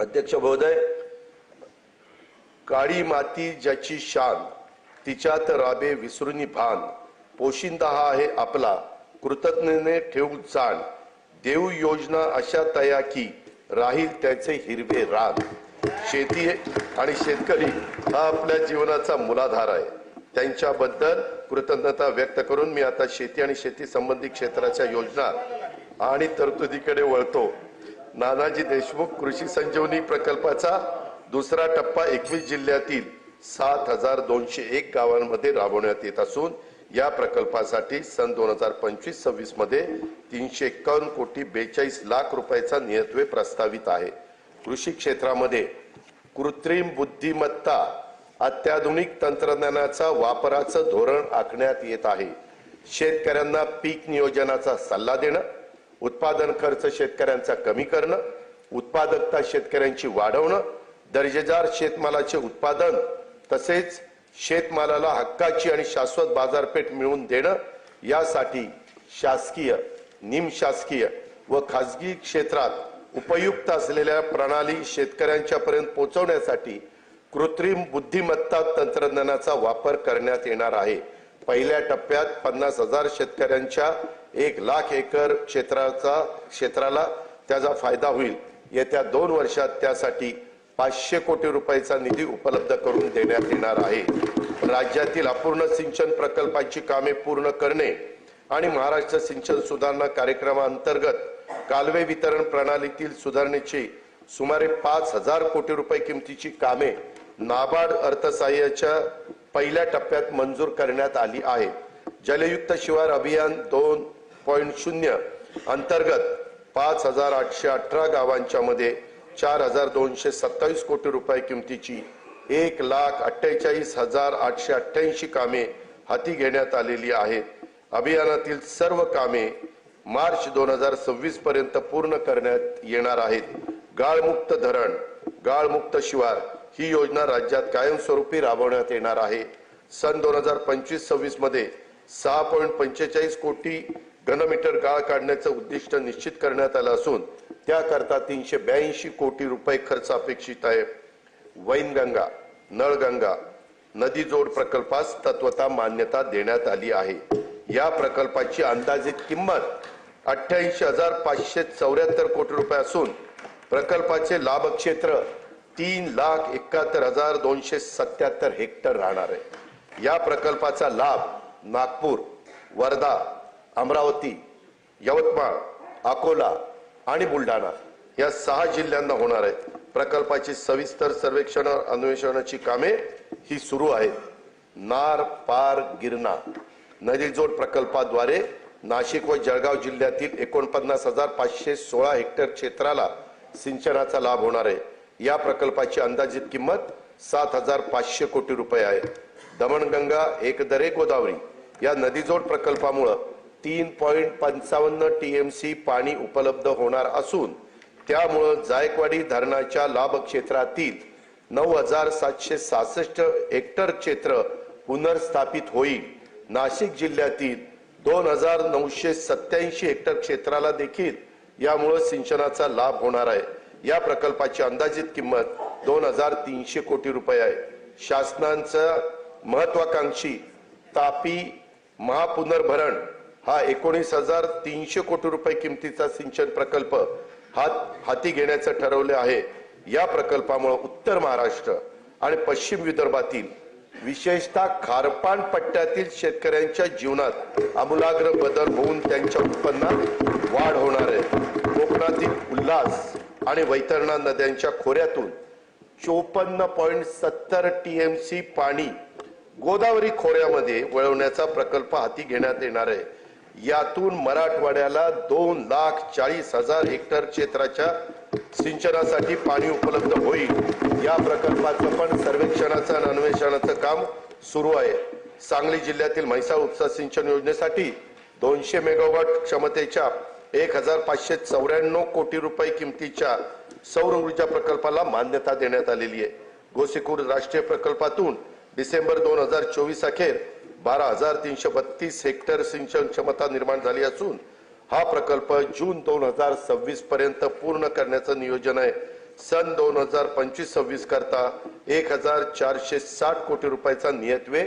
अध्यक्ष महोदय काळी माती ज्याची शान तिच्यात राबे विसरुनी भान पोशिंदा हा आहे आपला कृतज्ञने ठेवू जाण देऊ योजना अशा तया की राहील त्याचे हिरवे रान. शेती आणि शेतकरी हा आपल्या जीवनाचा मूलाधार आहे. त्यांच्याबद्दल कृतज्ञता व्यक्त करून मी आता शेती आणि शेती संबंधित क्षेत्राच्या योजना आणि तरतुदीकडे वळतो. नानाजी देशमुख कृषी संजीवनी प्रकल्पाचा दुसरा टप्पा एकवीस जिल्ह्यातील सात हजार दोनशे एक गावांमध्ये राबवण्यात येत असून या प्रकल्पासाठी सन दोन हजार पंचवीस सव्वीसमध्ये तीनशे एकावन्न कोटी बेचाळीस लाख रुपयाचा नियत्वे प्रस्तावित आहे. कृषी क्षेत्रामध्ये कृत्रिम बुद्धिमत्ता अत्याधुनिक तंत्रज्ञानाचा वापराचं धोरण आखण्यात येत आहे. शेतकऱ्यांना पीक नियोजनाचा सल्ला देणं उत्पादन खर्च शेतकऱ्यांचा कमी करणं उत्पादकता शेतकऱ्यांची वाढवणं दर्जेदार शेतमालाचे उत्पादन तसेच शेतमालाला हक्काची आणि शाश्वत बाजारपेठ मिळवून देणं यासाठी शासकीय निमशासकीय व खासगी क्षेत्रात उपयुक्त असलेल्या प्रणाली शेतकऱ्यांच्या पर्यंत पोहोचवण्यासाठी कृत्रिम बुद्धिमत्ता तंत्रज्ञानाचा वापर करण्यात येणार आहे. पहिल्या टप्प्यात पन्नास हजार शेतकऱ्यांच्या एक लाख एकर क्षेत्राचा क्षेत्राला त्याचा फायदा होईल. येत्या दोन वर्षात त्यासाठी पाचशे कोटी रुपयाचा निधी उपलब्ध करून देण्यात येणार आहे. राज्यातील अपूर्ण सिंचन प्रकल्पाची कामे पूर्ण करणे आणि महाराष्ट्र सिंचन सुधारणा कार्यक्रमाअंतर्गत कालवे वितरण प्रणालीतील सुधारणेची सुमारे पाच हजार कोटी रुपये किमतीची कामे नाबार्ड अर्थसहाय्याच्या पहिल्या टप्प्यात मंजूर करण्यात आली आहे. जलयुक्त शिवार अभियान दोन पॉईंट शून्य अंतर्गत पाच हजार आठशे अठरा गावांच्या मध्ये चार हजार दोनशे सत्तावीस कोटी रुपये किमतीची एक लाख अठ्ठेचाळीस हजार आठशे अठ्ठ्याऐंशी कामे हाती घेण्यात आलेली आहेत. अभियानातील सर्व कामे मार्च दोन हजार सव्वीस पर्यंत पूर्ण करण्यात येणार आहेत. गाळमुक्त धरण गाळमुक्त शिवार ही योजना राज्यात कायमस्वरूपी राबवण्यात येणार आहे. सन दोन हजार पंचवीस सव्वीसमध्ये सहा पॉईंट पंचेचाळीस कोटी घनमीटर गाळ काढण्याचं उद्दिष्ट निश्चित करण्यात आलं असून त्याकरता तीनशे ब्याऐंशी कोटी रुपये खर्च अपेक्षित आहे. वैनगंगा नळगंगा नदी जोड प्रकल्पास तत्वता मान्यता देण्यात आली आहे. या प्रकल्पाची अंदाजित किंमत अठ्ठ्याऐंशी हजार पाचशे चौऱ्याहत्तर कोटी रुपये असून प्रकल्पाचे लाभक्षेत्र तीन लाख एकाहत्तर हजार दोनशे सत्याहत्तर हेक्टर राहणार आहे. या प्रकल्पाचा लाभ नागपूर वर्धा अमरावती यवतमाळ अकोला आणि बुलढाणा या सहा जिल्ह्यांना होणार आहे प्रकल्पाची सविस्तर सर्वेक्षण अन्वेषणाची कामे ही सुरू आहेत. नार पार गिरणा नदीजोड प्रकल्पाद्वारे नाशिक व जळगाव जिल्ह्यातील एकोणपन्नास हजार पाचशे सोळा हेक्टर क्षेत्राला सिंचनाचा लाभ होणार आहे. या प्रकल्पाची अंदाजित किंमत सात हजार पाचशे कोटी रुपये आहे. दमणगंगा एकदरे गोदावरी या नदीजोड प्रकल्पामुळं तीन पॉईंट पंचावन्न टी एम सी पाणी उपलब्ध होणार असून त्यामुळं जायकवाडी धरणाच्या लाभ क्षेत्रातील नऊ हजार सातशे सहासष्ट हेक्टर क्षेत्र पुनर्स्थापित होईल. नाशिक जिल्ह्यातील दोन हजार नऊशे सत्याऐंशी हेक्टर क्षेत्राला देखील यामुळं सिंचनाचा लाभ होणार आहे. या प्रकल्पाची अंदाजित किंमत दोन हजार तीनशे कोटी रुपये आहे. शासनाचा महत्वाकांक्षी तापी महापुनर्भरण हा एकोणीस हजार तीनशे कोटी रुपये किमतीचा सिंचन प्रकल्प हात हाती घेण्याचं ठरवले आहे. या प्रकल्पामुळे उत्तर महाराष्ट्र आणि पश्चिम विदर्भातील विशेषतः खारपान पट्ट्यातील शेतकऱ्यांच्या जीवनात आमूलाग्र बदल होऊन त्यांच्या उत्पन्नात वाढ होणार आहे. कोकणातील उल्हास आणि वैतरणा नद्यांच्या खोऱ्यातून चोपन्न पॉईंट सत्तर टी एम सी पाणी गोदावरी खोऱ्यामध्ये वळवण्याचा प्रकल्प हाती घेण्यात येणार आहे. यातून मराठवाड्याला दोन लाख चाळीस हजार हेक्टर क्षेत्राच्या सिंचनासाठी पाणी उपलब्ध होईल. या प्रकल्पाचं पण सर्वेक्षणाचं आणि अन्वेषणाचं काम सुरू आहे. सांगली जिल्ह्यातील म्हैसाळ उपसा सिंचन योजनेसाठी दोनशे मेगावॉट क्षमतेच्या एक हजार पाचशे चौऱ्याण्णव कोटी रुपये किमतीच्या सौर ऊर्जा प्रकल्पाला मान्यता देण्यात आलेली आहे. गोसीखुर्द राष्ट्रीय प्रकल्पातून डिसेंबर दोन हजार चोवीस अखेर बारा हजार तीनशे बत्तीस हेक्टर सिंचन क्षमता निर्माण झाली असून हा प्रकल्प जून दोन हजार सव्वीस पर्यंत पूर्ण करण्याचं नियोजन आहे. सन दोन हजार पंचवीस सव्वीस करता एक हजार चारशे साठ कोटी रुपयाचा नियतवे